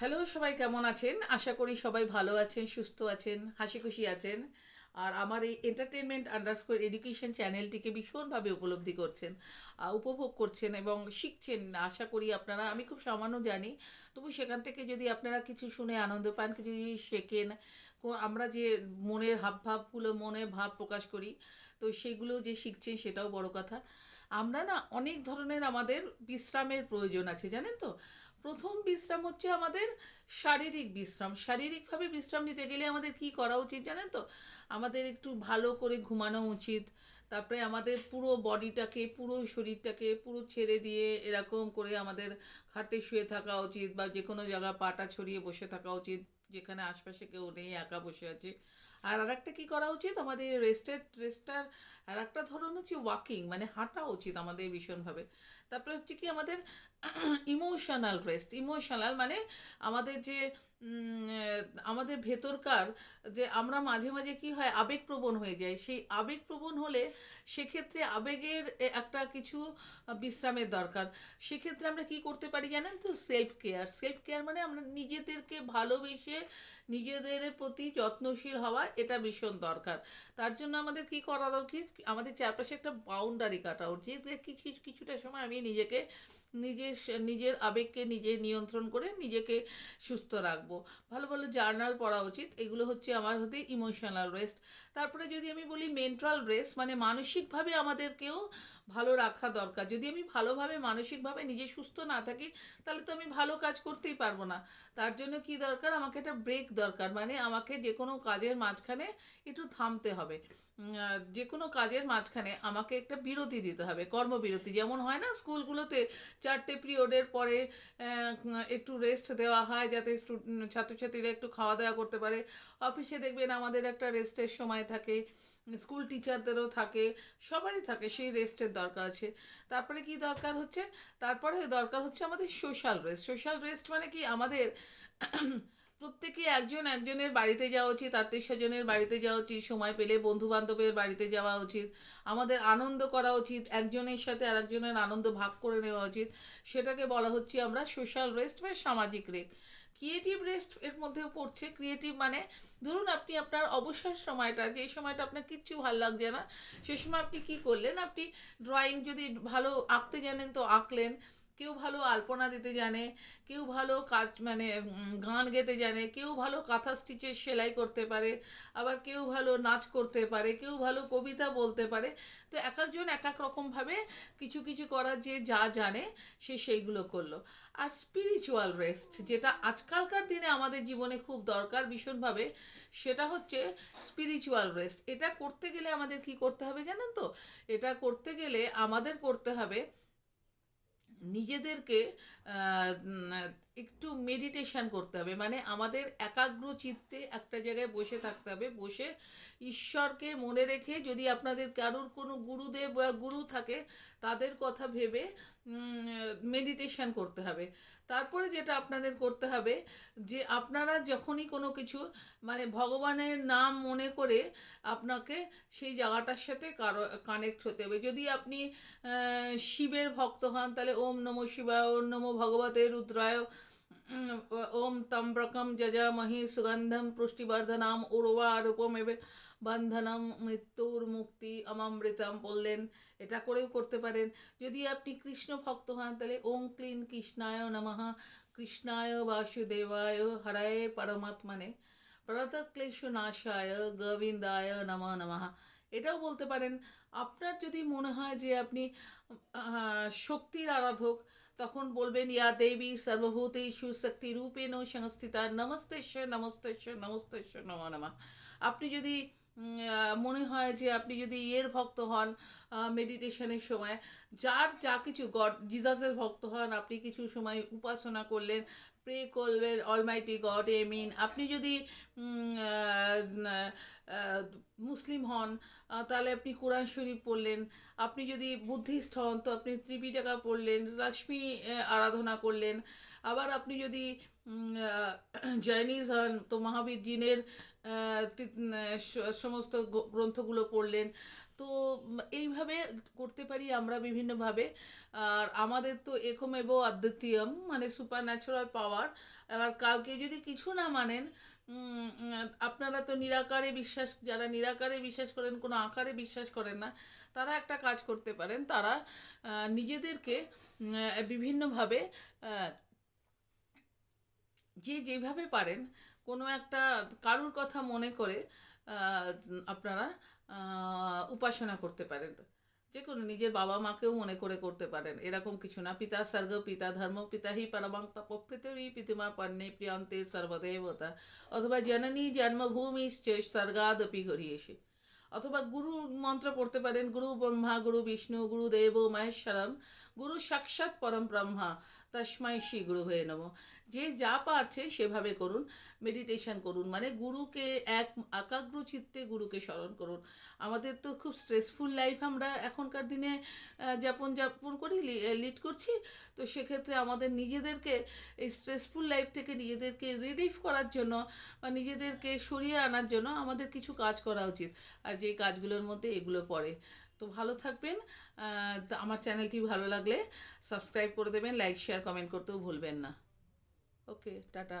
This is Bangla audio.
হ্যালো সবাই কেমন আছেন? আশা করি সবাই ভালো আছেন, সুস্থ আছেন হাসি খুশি আছেন। আর আমার এই এন্টারটেনমেন্ট আন্ডারস্কোর এডুকেশন চ্যানেলটিকে ভীষণভাবে উপলব্ধি করছেন উপভোগ করছেন এবং শিখছেন। আশা করি আপনারা, আমি খুব সামান্য জানি, তবু সেখান থেকে যদি আপনারা কিছু শুনে আনন্দ পান, কিছু যদি শেখেন আমরা যে মনের হাব ভাবগুলো মনে ভাব প্রকাশ করি, তো সেগুলো যে শিখছেন সেটাও বড় কথা। আমরা না অনেক ধরনের আমাদের বিশ্রামের প্রয়োজন আছে, জানেন তো? প্রথম বিশ্রাম হচ্ছে আমাদের শারীরিক বিশ্রাম। শারীরিকভাবে বিশ্রাম নিতে গেলে আমাদের কি করা উচিত জানেন তো? আমাদের একটু ভালো করে ঘুমানো উচিত। তারপরে আমাদের পুরো বডিটাকে, পুরো শরীরটাকে পুরো ছেড়ে দিয়ে এরকম করে আমাদের খাটে শুয়ে থাকা উচিত বা যে কোনো জায়গা পাটা ছড়িয়ে বসে থাকা উচিত। যেখানে আশপাশে কেউ নেই, একা বসে আছে। আর আর একটা কি করা উচিত? আমাদের রেস্টের রেস্টার আর একটা ধরন হচ্ছে ওয়াকিং মানে হাঁটা উচিত আমাদের ভীষণভাবে। তারপরে হচ্ছে কি আমাদের ইমোশনাল রেস্ট ইমোশনাল মানে আমাদের যে আমাদের ভেতরকার যে আমরা মাঝে মাঝে কি হয়, আবেগপ্রবণ হয়ে যায় সেই আবেগপ্রবণ হলে সেক্ষেত্রে আবেগের একটা কিছু বিশ্রামের দরকার। সেক্ষেত্রে আমরা কি করতে পারি জানেন তো? সেলফ কেয়ার সেলফ কেয়ার মানে আমরা নিজেদেরকে ভালোবেসে নিজেদের প্রতি যত্নশীল হওয়া এটা ভীষণ দরকার। তার জন্য আমাদের কি করা উচিত? আমাদের চারপাশে একটা বাউন্ডারি কাটা উচিত যে কিছু কিছুটা সময় আমি নিজেকে, নিজের নিজের আবেগকে নিজে নিয়ন্ত্রণ করে নিজেকে সুস্থ রাখব। ভালো ভালো জার্নাল পড়া উচিত। এগুলো হচ্ছে আমার হতে ইমোশনাল রেস্ট তারপরে যদি আমি বলি মেন্টাল রেস্ট মানে মানসিকভাবে আমাদেরকেও ভালো রাখা দরকার। যদি আমি ভালোভাবে, মানসিকভাবে নিজে সুস্থ না থাকি, তাহলে তো আমি ভালো কাজ করতেই পারব না। তার জন্য কি দরকার? আমাকে একটা ব্রেক দরকার। মানে আমাকে যে কোনো কাজের মাঝখানে একটু থামতে হবে। যে কোনো কাজের মাঝখানে আমাকে একটা বিরতি দিতে হবে, কর্মবিরতি। যেমন হয় না, স্কুলগুলোতে চারটে পিরিয়ডের পরে একটু রেস্ট দেওয়া হয় যাতে ছাত্রছাত্রীরা একটু খাওয়া দাওয়া করতে পারে। অফিসে দেখবেন আমাদের একটা রেস্টের সময় থাকে, স্কুল টিচারদেরও থাকে, সবারই থাকে সেই রেস্টের দরকার আছে। তারপরে কি দরকার হচ্ছে? তারপরে দরকার হচ্ছে আমাদের সোশ্যাল রেস্ট সোশ্যাল রেস্ট মানে কি? আমাদের প্রত্যেকে একজন একজনের বাড়িতে যাওয়া উচিত, আত্মীয় স্বজনের বাড়িতে যাওয়া উচিত, সময় পেলে বন্ধু বান্ধবের বাড়িতে যাওয়া উচিত, আমাদের আনন্দ করা উচিত, একজনের সাথে আরেকজনের আনন্দ ভাগ করে নেওয়া উচিত, সেটাকে বলা হচ্ছে আমরা সোশ্যাল রেস্ট বা সামাজিক রেস্ট ক্রিয়েটিভ রেস্ট এর মধ্যেও পড়ছে ক্রিয়েটিভ মানে ধরুন আপনি আপনার অবসর সময়টা, যে সময়টা আপনার কিচ্ছু ভালো লাগছে না, সে সময় আপনি কি করলেন? আপনি ড্রয়িং যদি ভালো আঁকতে জানেন তো আঁকলেন কেউ ভালো আলপনা দিতে জানে, কেউ ভালো কাজ মানে গান গেতে জানে, কেউ ভালো কাঁথা স্টিচের সেলাই করতে পারে, আবার কেউ ভালো নাচ করতে পারে, কেউ ভালো কবিতা বলতে পারে। তো এক একজন এক এক রকমভাবে কিছু কিছু করার যে যা জানে, সে সেইগুলো করল। আর স্পিরিচুয়াল রেস্ট যেটা আজকালকার দিনে আমাদের জীবনে খুব দরকার ভীষণভাবে, সেটা হচ্ছে স্পিরিচুয়াল রেস্ট এটা করতে গেলে আমাদের কি করতে হবে জানেন তো? এটা করতে গেলে আমাদের করতে হবে নিজেদেরকে একটু মেডিটেশন করতে হবে। মানে আমাদের একাগ্র চিত্তে একটা জায়গায় বসে থাকতে হবে। বসে ঈশ্বরকে মনে রেখে যদি আপনাদের কারুর কোনো গুরুদেব বা গুরু থাকে, তাদের কথা ভেবে মেডিটেশন করতে হবে। তারপরে যেটা আপনাদের করতে হবে যে আপনারা যখনই কোনো কিছু মানে ভগবানের নাম মনে করে আপনাকে সেই জায়গাটার সাথে কারও কানেক্ট হতে হবে। যদি আপনি শিবের ভক্ত হন, তাহলে ওম নমঃ শিবায়, ওম নমো ভগবতে রুদ্রায় ওম তম্ব্রকম যজামহি সুগন্ধম পুষ্টিবর্ধনাম উর্বারূপমেবে বন্ধনম মৃত্যুর মুক্তি অমামৃতম বললেন। এটা করেও করতে পারেন। যদি আপনি কৃষ্ণ ভক্ত হন, তাহলে ওম ক্লিন কৃষ্ণায় নমঃ। কৃষ্ণায় বাসুদেবায় হরায় পরমাত্মনে। প্রতক্লেশ নাশায় গোবিন্দায় নম নমঃ। এটাও বলতে পারেন। আপনার যদি মনে হয় যে আপনি শক্তির আরাধক তখন বলবেন, ইয়া দেবী সর্বভূতেষু শক্তি রূপেণ সংস্থিতা নমস্তেশ্বর নমস্তে নমস্তেশ্বর নম নমা। আপনি যদি মনে হয় যে আপনি যদি ইয়ের ভক্ত হন মেডিটেশনের সময়, যার যা কিছু গড জিজাসের ভক্ত হন, আপনি কিছু সময় উপাসনা করলেন প্রে করবেন অলমাইটি গড এ মিন আপনি যদি মুসলিম হন তাহলে আপনি কোরআন শরীফ পড়লেন। আপনি যদি বুদ্ধিস্ট হন, তো আপনি ত্রিপিটকা পড়লেন, লক্ষ্মী আরাধনা করলেন। আবার আপনি যদি জৈনিজ হন, তো মহাবীর জিনের সমস্ত গ্রন্থগুলো পড়লেন। তো এইভাবে করতে পারি আমরা বিভিন্নভাবে। আর আমাদের তো একমেব অদ্বিতীয়ম মানে সুপার ন্যাচারাল পাওয়ার এবার কাউকে যদি কিছু না মানেন আপনারা তো নিরাকারে বিশ্বাস, যারা নিরাকারে বিশ্বাস করেন, কোনো আকারে বিশ্বাস করেন না, তারা একটা কাজ করতে পারেন। তারা নিজেদেরকে বিভিন্নভাবে যে যেভাবে পারেন, কোনো একটা কারুর কথা মনে করে আপনারা উপাসনা করতে পারেন। যে কোনো নিজের বাবা মাকেও মনে করে করতে পারেন। এরকম কিছু না। পিতা স্বর্গ, পিতা ধর্ম, পিতা হি পরমাং পৃথিবী পিতিমা পণ্যে প্রিয়ন্তে সর্বদেবতা। অথবা জননী জন্মভূমি স্বর্গাদপি গরিয়েছে অথবা গুরু মন্ত্র পড়তে পারেন। গুরু ব্রহ্মা, গুরু বিষ্ণু, গুরু দেব, মহেশ্বরম। গুরু সাক্ষাৎ পরম ব্রহ্মা তস্মাই শ্রী গুরু হয়ে নম। যে যা পারছে সেভাবে করুন মেডিটেশন করুন মানে গুরুকে এক একাগ্র চিত্তে গুরুকে স্মরণ করুন। আমাদের তো খুব স্ট্রেসফুল লাইফ আমরা এখনকার দিনে যাপন যাপন করি লিড করছি। তো সেক্ষেত্রে আমাদের নিজেদেরকে, এই স্ট্রেসফুল লাইফ থেকে নিজেদেরকে রিলিফ করার জন্য বা নিজেদেরকে সরিয়ে আনার জন্য আমাদের কিছু কাজ করা উচিত। আর যে কাজগুলোর মধ্যে এগুলো পড়ে। তো ভালো থাকবেন। আমার চ্যানেলটি ভালো লাগলে সাবস্ক্রাইব করে দেবেন, লাইক, শেয়ার, কমেন্ট করতেও ভুলবেন না। Okay, tata.